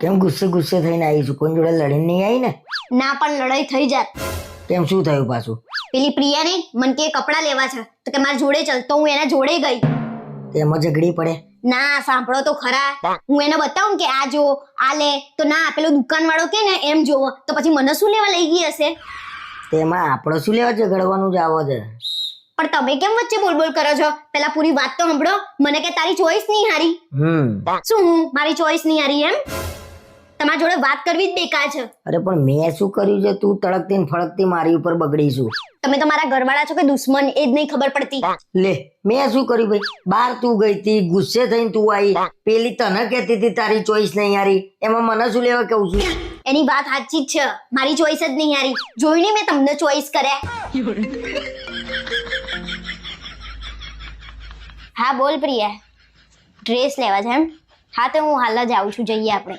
કેમ ગુસ્સે ગુસ્સે થઈને આવી છું કોઈ જોડે લડીને નહીં આવી ને? ના પણ લડાઈ થઈ જાત. કેમ શું થયું પાછું? પેલી પ્રિયા ને મન કે કપડાં લેવા છે તો કે મારા જોડે ચલ તો હું એના જોડે ગઈ. તેમાં ઝઘડી પડે. ના સાંભળો તો ખરા. હું એને બતાવું કે આ જો આ લે તો ના પેલો દુકાન વાળો કે ને એમ જોવો તો પછી મને શું લેવા લઈ ગઈ હશે? તેમાં આપણે શું લેવા ઝઘડવાનું જ આવો છે. પણ તમે કેમ વચ્ચે બોલ બોલ કરો છો? પેલા પૂરી વાત તો સાંભળો. મને કે તારી ચોઈસ નહીં હારી. હમ. શું હું? મારી ચોઈસ નહીં હારી એમ? તમારા જોડે વાત કરવી જ બેકાર છે. અરે પણ મેં શું કર્યું છે? તું તડકતી ને ફળકતી મારી ઉપર બગડીશું તમે તો મારા ઘરવાળા છો કે દુશ્મન એ જ નહીં ખબર પડતી. લે મેં શું કર્યું ભાઈ? બહાર તું ગઈ હતી ગુસ્સે થઈને તું આવી. પેલી તને કહેતી હતી તારી ચોઈસ નહીં યારી એમાં મને શું લેવા કહું છું? એની વાત સાચી જ છે. મારી ચોઈસ જ નહીં હારી. જોઈને મેં તમને ચોઈસ કર્યા. હા બોલ પ્રિયા. ડ્રેસ લેવા છે એમ? હા તો હું હાલ જ આવું છું. જઈએ આપણે.